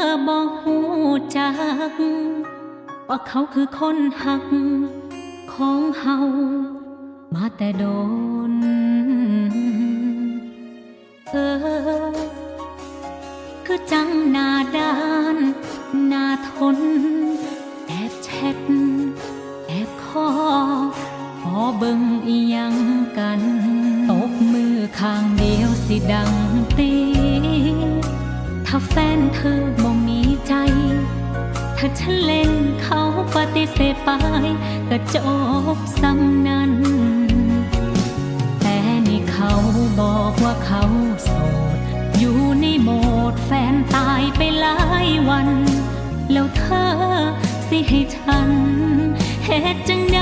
ก ว่าเขาคือคนหักของเฮามาแต่โดน เออ คือจังหน้าด้านหน้าทน แอบแชทแอบคอขอเบิ่งอียังกัน ตบมือข้างเดียวสิดังตีถ้าแฟนเธอ ฉันเล่นเขาปฏิเสธไป ก็จบซ้ำนั้น แต่นี่เขาบอกว่าเขาโสด อยู่ในโหมดแฟนตายไปหลายวัน แล้วเธอสิให้ฉันเหตุจังใด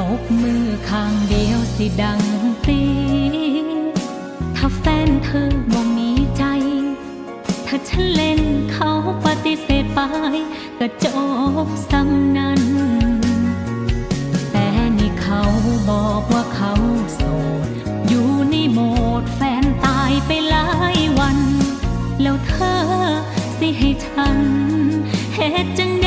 ตบมือข้างเดียวสิดังตีถ้าแฟนเธอบ่มีใจ ถ้าฉันเล่นเขาปฏิเสธไปก็จบซ้ำนั้น แต่นี่เขาบอกว่าเขาโสด อยู่ในโหมดแฟนตายไปหลายวัน แล้วเธอสิให้ฉันเหตุจัง